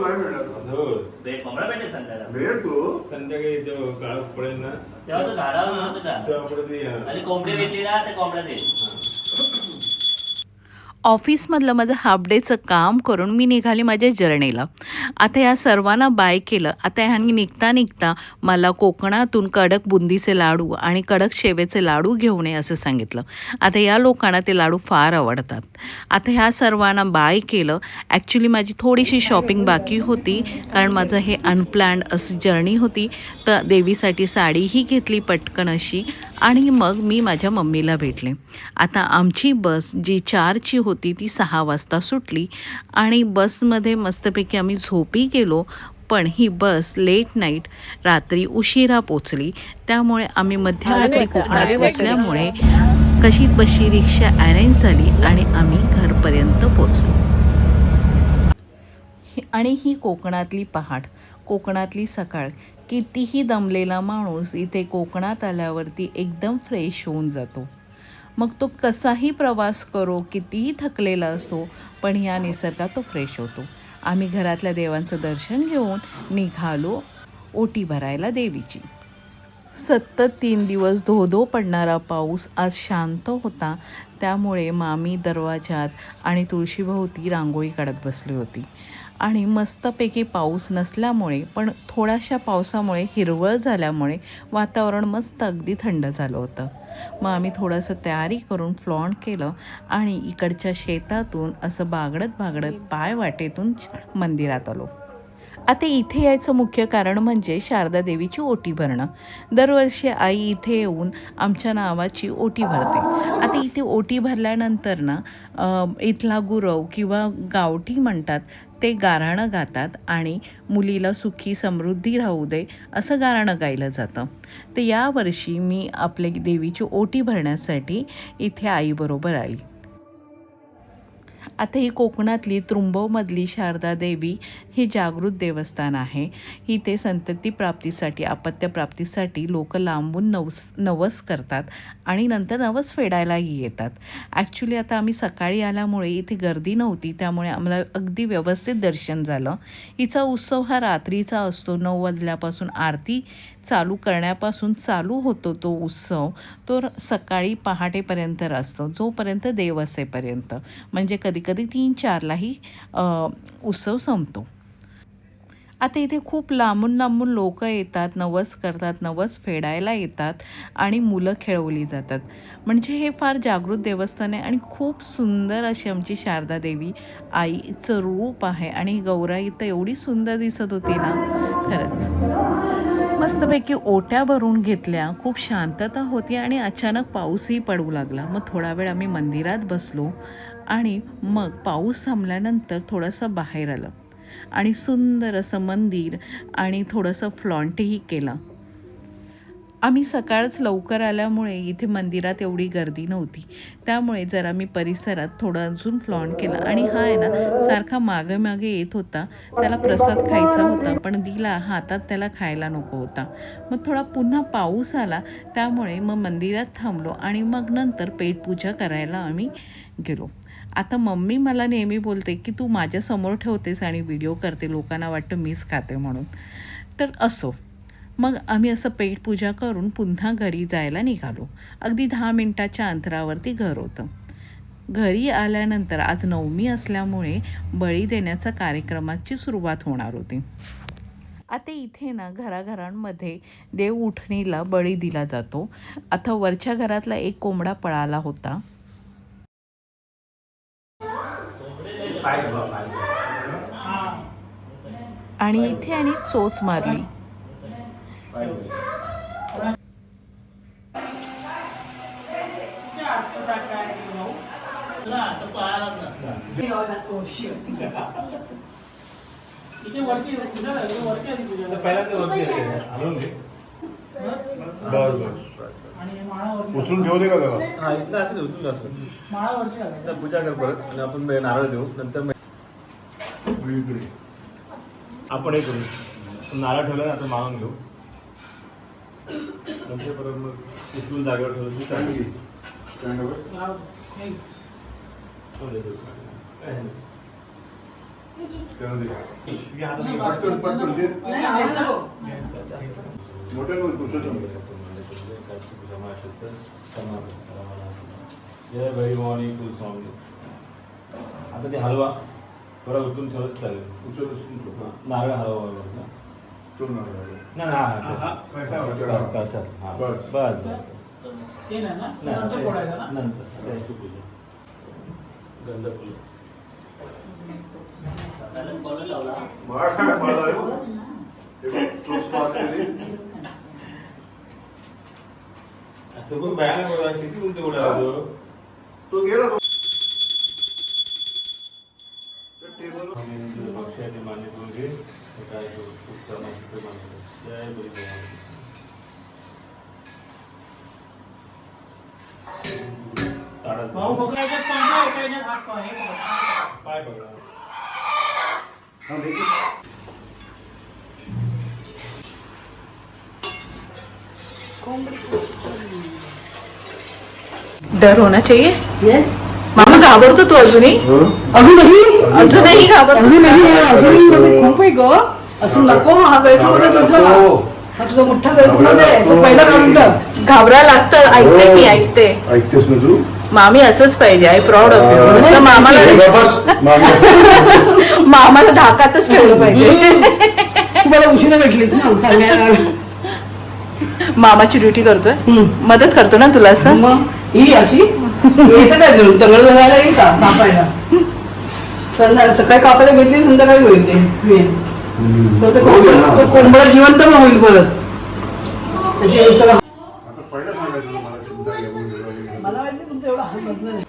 काय मिळणार तुला? हो भेटेल संध्याकाळी मिळेल तू संध्याकाळी तो काळ पडेल ना तेव्हा तो झाडावर होता. तेव्हा आणि कोंबडी भेटली ना ते कोंबडा दे ऑफिसमधलं माझं हाफ डेचं काम करून मी निघाली माझ्या जर्नीला. आता या सर्वांना बाय केलं. आता ह्यांनी निघता निघता मला कोकणातून कडक बुंदीचे लाडू आणि कडक शेवेचे लाडू घेऊन ये असं सांगितलं. आता या लोकांना ते लाडू फार आवडतात. आता ह्या सर्वांना बाय केलं. ॲक्च्युली माझी थोडीशी शॉपिंग बाकी होती कारण माझं हे अनप्लॅन्ड असं जर्नी होती. तर देवीसाठी साडीही घेतली पटकन अशी. आणि मग मी माझ्या मम्मीला भेटले. आता आमची बस जी चारची होती ती सहा वाजता सुटली आणि बसमध्ये मस्तपैकी आम्ही झोपी गेलो पण ही बस लेट नाईट रात्री उशिरा पोचली. त्यामुळे आम्ही मध्यरात्री कोकणात पोचल्यामुळे कशी बशी रिक्षा अरेंज झाली आणि आम्ही घरपर्यंत पोचलो. आणि ही कोकणातली पहाट कोकणातली सकाळ कितीही दमलेला माणूस इथे कोकणात आल्यावरती एकदम फ्रेश होऊन जातो. मग तो कसाही प्रवास करो कितीही थकलेला असो पण या निसर्गात तो फ्रेश होतो. आम्ही घरातल्या देवांचं दर्शन घेऊन निघालो ओटी भरायला देवीची. सतत तीन दिवस धो धो पडणारा पाऊस आज शांत होता. त्यामुळे मामी दरवाजात आणि तुळशीभोवती रांगोळी काढत बसली होती. आणि मस्तपैकी पाऊस नसल्यामुळे पण थोड्याशा पावसामुळे हिरवळ झाल्यामुळे वातावरण मस्त अगदी थंड झालं होतं. मग आम्ही थोडंसं तयारी करून फ्लॉन्ट केलं आणि इकडच्या शेतातून असं बागडत बागडत पाय वाटेतून मंदिरात आलो. आता इथे यायचं मुख्य कारण म्हणजे शारदा देवीची ओटी भरणं. दरवर्षी आई इथे येऊन आमच्या नावाची ओटी भरते. आता इथे ओटी भरल्यानंतर ना इथला गुरव किंवा गावठी म्हणतात ते गाराणं गातात आणि मुलीला सुखी समृद्धी राहू दे असं गाराणं गायलं जातं. तर यावर्षी मी आपल्या देवीची ओटी भरण्यासाठी इथे आईबरोबर आली. आता ही कोकणातली त्रुंबवमधली शारदा देवी ही जागृत देवस्थान आहे. ही ते संतती प्राप्तीसाठी अपत्यप्राप्तीसाठी लोक लांबून नवस नवस करतात आणि नंतर नवस फेडायलाही येतात. ॲक्च्युली आता आम्ही सकाळी आल्यामुळे इथे गर्दी नव्हती त्यामुळे आम्हाला अगदी व्यवस्थित दर्शन झालं. हिचा उत्सव हा रात्रीचा असतो नऊ वाजल्यापासून आरती चालू करण्यापासून चालू होतो तो उत्सव तो सकाळी पहाटेपर्यंत असतो जोपर्यंत देव असेपर्यंत. म्हणजे कधीकधी तीन चारलाही उत्सव संपतो. आता इथे खूप लांबून लांबून लोक येतात नवस करतात नवस फेडायला येतात आणि मुलं खेळवली जातात. म्हणजे हे फार जागृत देवस्थान आहे आणि खूप सुंदर अशी आमची शारदा देवी आईचं रूप आहे आणि गौराई तर एवढी सुंदर दिसत होती ना खरंच. मस्तपैकी ओट्या भरून घेतल्या. खूप शांतता होती आणि अचानक पाऊसही पडू लागला. मग थोडा वेळ आम्ही मंदिरात बसलो आणि मग पाऊस थांबल्यानंतर थोडंसं बाहेर आलं आणि सुंदर असं मंदिर आणि थोडंसं फ्लॉन्टही केलं. आम्ही सकाळच लवकर आल्यामुळे इथे मंदिरात एवढी गर्दी नव्हती. त्यामुळे जरा मी परिसरात थोडं अजून फ्लॉन केला. आणि हा आहे ना सारखा मागे मागे येत होता. त्याला प्रसाद खायचा होता पण दिला हातात त्याला खायला नको होता. मग थोडा पुन्हा पाऊस आला त्यामुळे मग मंदिरात थांबलो आणि मग नंतर पेटपूजा करायला आम्ही गेलो. आता मम्मी मला नेहमी बोलते की तू माझ्यासमोर ठेवतेस आणि व्हिडिओ करते लोकांना वाटतं मीच खाते म्हणून. तर असो. मग आम्ही असं पेटपूजा करून पुन्हा घरी जायला निघालो. अगदी दहा मिनटाच्या अंतरावरती घर होतं. घरी आल्यानंतर आज नवमी असल्यामुळे बळी देण्याचा कार्यक्रमाची सुरुवात होणार होती. आता इथे ना घराघरांमध्ये देव उठणीला बळी दिला जातो. आता वरच्या घरातला एक कोंबडा पळाला होता. आणि इथे आणि चोच मारली. वरती येते. आणून घे. बर बर उचलून ठेवले का त्याला हा इथलं असेल उचलून असं आता पूजा कर परत आणि आपण ते नारळ देऊ नंतर मग इकडे. आपण हे करू नारळ ठेवला ना आता मागून घेऊ नंतर परत मग उचलून जागेवर ठेवलं की वर. ठेवलं देऊ. काय नाही. पटकन पटकन दे मोठ्या जय भवानी आता ते हलवा थोडा उचलून ठेवत चालेल. उचल नारळ हलवा. तो नारळ हा, काय वाटतं? बस. ते ना? नंतर ना? गंध फुलं त्याला फोडून लावला मला काय मला आहे बघ. हे बघ, चोच मारलेली. असं पण भयानक होता किती उंच उड्या होतो तो गेला तो. त्या टेबलवर आम्ही जो पक्षाचे मान्य करून घे ते काय तो पुढचा माणूस मानतो जय गुरु भवानी ताडत भाऊ बघायचं पंजा एका ह्याच्यात हात पाय हे बघा. पाय पकडा हा, देखील. डर होना चाहिए। मामा घाबरतो तू अजूनही? अजूनही? अजूनही घाबरतो अजूनही अजूनही मध्ये खूप आहे ग. असं नको हा गैरसमज तुझा. हा तुझा मोठा गैरसमज आहे. तो पहिला काढून टाक घाबरायला लागतं. ऐकते मी ऐकते. ऐकतेस ना तू? मामी असंच पाहिजे. आय प्राऊड ऑफ यू असं मामाला मागे. मामाला धाकातच ठेवलं पाहिजे तू मला उशिरा भेटलीस ना सांगायला मामाची ड्युटी करतोय. मदत करतो ना तुला असं मग ही अशी येतं काय जरूर दगड धरायला येईल का कापायला संध्या सकाळी कापायला घेतली संध्याकाळी होईल ते वेल. तर ते होऊ दे ना. कोंबडं- कोंबडं जिवंत पण होईल परत त्याची सगळं- आता पहिलं सांगायचं तुला मला चिंता आहे, म्हणून एवढं हे. मला माहिती तुमचं एवढं हात बसणार आहे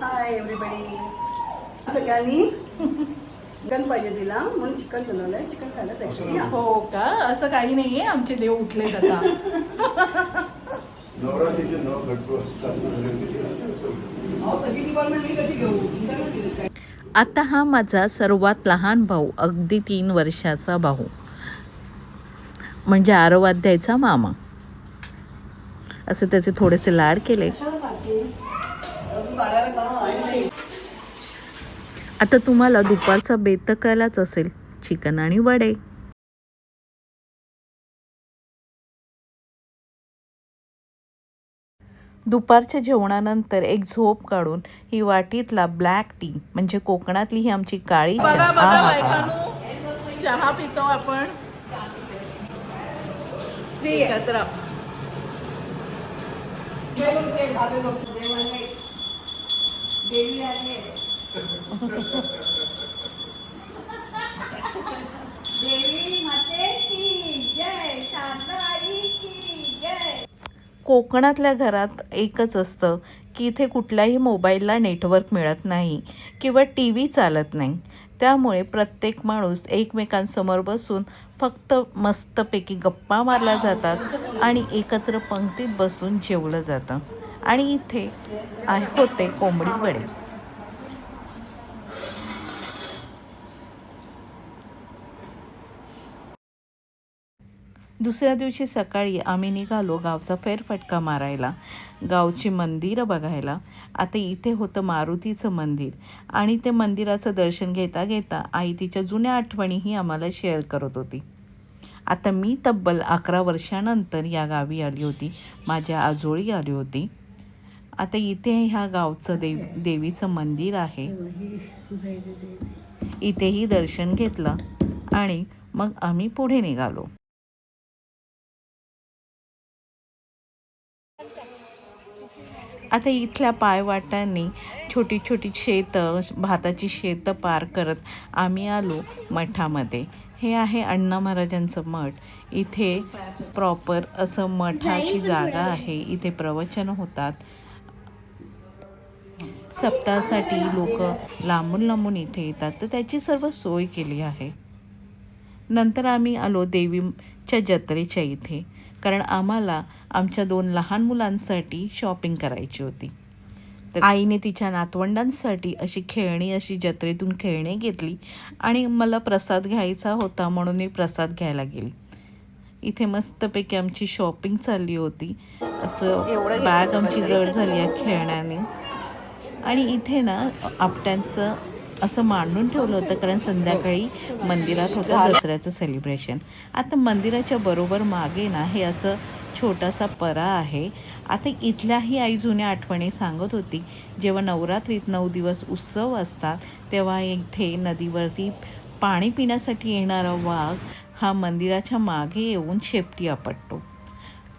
हाय एव्हरीबडी सगळ्यांनी चिकन पाहिजे तिला म्हणून चिकन बनवलंय. चिकन हो का? असं काही नाहीये आमचे देव उठले आता. सगळी डिपार्टमेंट मी कशी घेऊ? तुमच्याकडे आता हा माझा सर्वात लहान भाऊ अगदी तीन वर्षाचा भाऊ. म्हणजे आरोवाध्यायचा मामा. असे त्याचे थोडेसे लाड केले. आता तुम्हाला दुपारचा बेत कळलाच असेल. चिकन आणि वडे. दुपारच्या जेवणानंतर एक झोप काढून ही वाटीतला ब्लॅक टी म्हणजे कोकणातली ही आमची काळी चहा. पितो आपण. एकत्र. कोकणातल्या घरात एकच असतं की इथे कुठल्याही मोबाईलला नेटवर्क मिळत नाही किंवा टी व्ही चालत नाही. त्यामुळे प्रत्येक माणूस एकमेकांसमोर बसून फक्त मस्तपैकी गप्पा मारल्या जातात आणि एकत्र पंक्तीत बसून जेवलं जातं. आणि इथे आहे होते कोंबडी वडे. दुसऱ्या दिवशी सकाळी आम्ही निघालो गावचा फेरफटका मारायला. गावची मंदिरं बघायला. आता इथे होतं मारुतीचं मंदिर. आणि ते मंदिराचं दर्शन घेता घेता आई तिच्या जुन्या आठवणीही आम्हाला शेअर करत होती. आता मी तब्बल अकरा वर्षानंतर या गावी आली होती. माझ्या आजोळी आली होती. आता इथे ह्या गावचं देव देवीचं मंदिर आहे. इथेही दर्शन घेतलं आणि मग आम्ही पुढे निघालो. आता इथल्या पायवाटांनी छोटी छोटी शेतं भाताची शेतं पार करत आम्ही आलो मठामध्ये. हे आहे अण्णा महाराजांचं मठ. इथे प्रॉपर असं मठाची जागा आहे. इथे प्रवचन होतात. सप्ताहासाठी लोक लांबून लांबून इथे येतात. तर त्याची सर्व सोय केली आहे. नंतर आम्ही आलो देवीच्या जत्रेच्या इथे. कारण आम्हाला आमच्या दोन लहान मुलांसाठी शॉपिंग करायची होती. तर आईने तिच्या नातवंडांसाठी अशी खेळणी अशी जत्रेतून खेळणी घेतली आणि मला प्रसाद घ्यायचा होता म्हणून मी प्रसाद घ्यायला गेली. इथे मस्तपैकी आमची शॉपिंग चालली होती. असं बॅग आमची जड झाली आहे खेळण्याने. आणि इथे ना आपट्यांचं असं मांडून ठेवलं होतं कारण संध्याकाळी मंदिरात होतं दसऱ्याचं सेलिब्रेशन आता मंदिराच्या बरोबर मागे ना हे असं छोटासा परा आहे. आता इथल्याही आई जुन्या आठवणी सांगत होती जेव्हा नवरात्रीत नऊ दिवस उत्सव असतात तेव्हा इथे नदीवरती पाणी पिण्यासाठी येणारा वाघ हा मंदिराच्या मागे येऊन शेपटी आपटतो.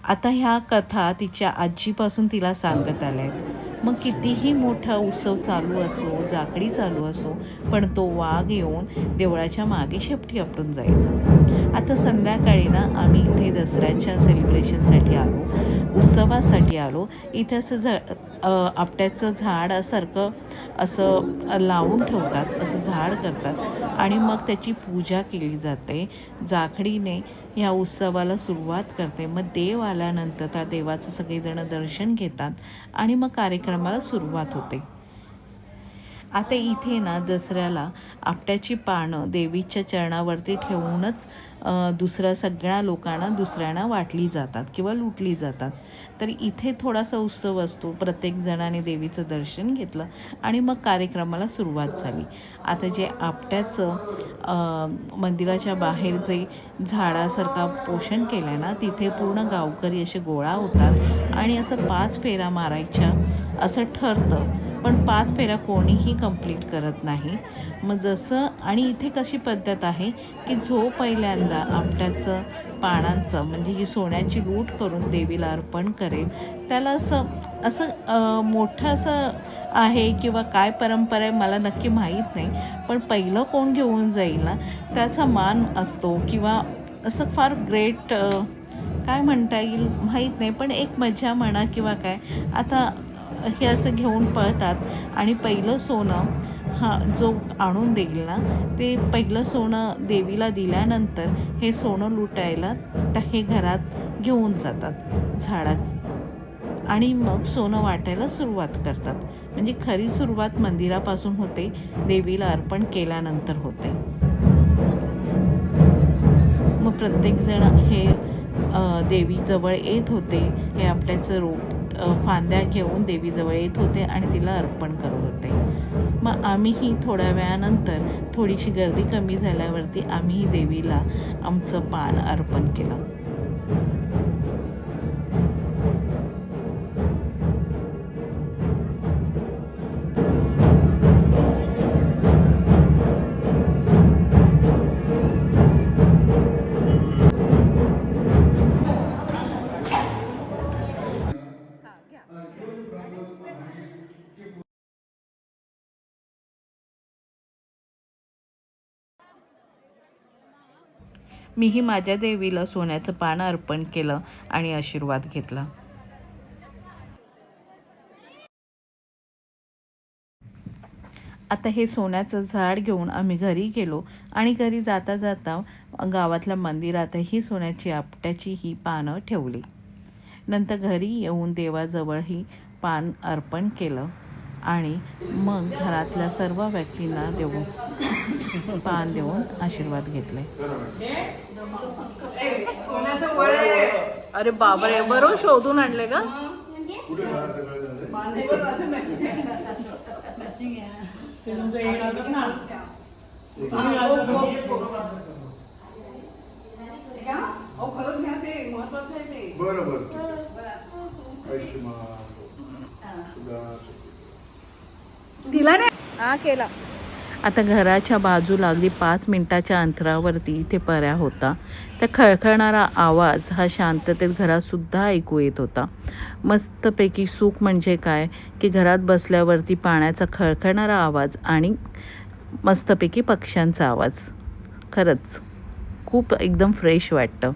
आता ह्या कथा तिच्या आजीपासून तिला सांगत आल्या आहेत मग कितीही मोठा उत्सव चालू असो जाकडी चालू असो पण तो वाघ येऊन देवळाच्या मागे शेपटी आपटून जायचा. आता संध्याकाळी ना आम्ही इथे दसऱ्याच्या सेलिब्रेशनसाठी आलो. उत्सवासाठी आलो. इथे असं झा आपट्याचं आपट्याचं झाडासारखं असं लावून ठेवतात. असं झाड करतात. आणि मग त्याची पूजा केली जाते. जाखडीने ह्या उत्सवाला सुरुवात करते. मग देव आल्यानंतर त्या देवाचं सगळेजण दर्शन घेतात आणि मग कार्यक्रमाला सुरुवात होते. आता इथे ना दसऱ्याला आपट्याची पानं देवीच्या चरणावरती ठेवूनच दुसऱ्या सगळ्या लोकांना दुसऱ्यांना वाटली जातात किंवा लुटली जातात. तर इथे थोडासा उत्सव असतो. प्रत्येक जणाने देवीचं दर्शन घेतलं आणि मग कार्यक्रमाला सुरुवात झाली. आता जे आपट्याचं मंदिराच्या बाहेर जे झाडासारखा पोषण केलं आहे ना तिथे पूर्ण गावकरी असे गोळा होतात आणि असं पाच फेऱ्या मारायच्या असं ठरतं. पण पाच फेऱ्या कोणीही कंप्लीट करत नाही. मग जसं आणि इथे कशी पद्धत आहे की जो पहिल्यांदा आपट्याचं पानांचं म्हणजे ही सोन्याची लूट करून देवीला अर्पण करेल त्याला असं असं मोठं असं आहे किंवा काय परंपरा आहे मला नक्की माहीत नाही. पण पहिलं कोण घेऊन जाईल ना त्याचा मान असतो किंवा असं फार ग्रेट काय म्हणता येईल माहीत नाही. पण एक मजा म्हणा किंवा काय आता हे असं घेऊन पळतात. आणि पहिलं सोनं हा जो आणून देईल ना ते पहिलं सोनं देवीला दिल्यानंतर हे सोनं लुटायला तर हे घरात घेऊन जातात झाडाच. आणि मग सोनं वाटायला सुरुवात करतात. म्हणजे खरी सुरुवात मंदिरापासून होते देवीला अर्पण केल्यानंतर होते. मग प्रत्येकजण हे देवीजवळ येत होते हे आपल्याचं रूप फांद्या घेऊन देवीजवळ येत होते आणि तिला अर्पण करत होते. मग आम्हीही थोड्या वेळानंतर थोडीशी गर्दी कमी झाल्यावरती आम्हीही देवीला आमचं पान अर्पण केलं. मीही माझ्या देवीला सोन्याचं पान अर्पण केलं आणि आशीर्वाद घेतला. आता हे सोन्याचं झाड घेऊन आम्ही घरी गेलो आणि घरी जाता जाता गावातल्या मंदिरातही सोन्याची आपट्याची ही पानं ठेवली. नंतर घरी येऊन देवाजवळही पान अर्पण केलं. आणि मग घरातल्या सर्व व्यक्तींना देऊन पान देऊन आशीर्वाद घेतले. अरे बाबरे बरोबर शोधून आणले का? कुठे दिला नाही? हा केला. आता घराच्या बाजूला अगदी पाच मिनिटाच्या अंतरावरती इथे पर्या होता. त्या खळखळणारा आवाज हा शांततेत घरातसुद्धा ऐकू येत होता. मस्तपैकी सुख म्हणजे काय? की घरात बसल्यावरती पाण्याचा खळखळणारा आवाज आणि मस्तपैकी पक्ष्यांचा आवाज. खरंच. खूप एकदम फ्रेश वाटतं.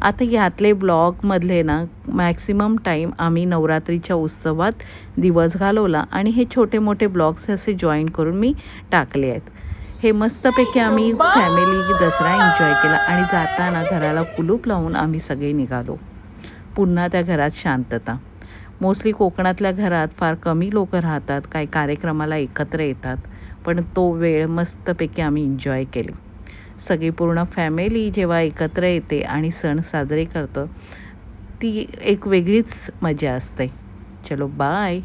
आता यातले ब्लॉगमधले ना मॅक्सिमम टाईम आम्ही नवरात्रीच्या उत्सवात दिवस घालवला आणि हे छोटे मोठे ब्लॉग्स असे जॉईन करून मी टाकले आहेत. हे मस्तपैकी आम्ही फॅमिली दसरा एन्जॉय केला आणि जाताना घराला कुलूप लावून आम्ही सगळे निघालो. पुन्हा त्या घरात शांतता. मोस्टली कोकणातल्या घरात फार कमी लोक राहतात काही कार्यक्रमाला एकत्र येतात पण तो वेळ मस्तपैकी आम्ही एन्जॉय केले. सगळी पूर्ण फॅमिली जेव्हा एकत्र येते आणि सण साजरे करतं ती एक वेगळीच मजा असते. चलो बाय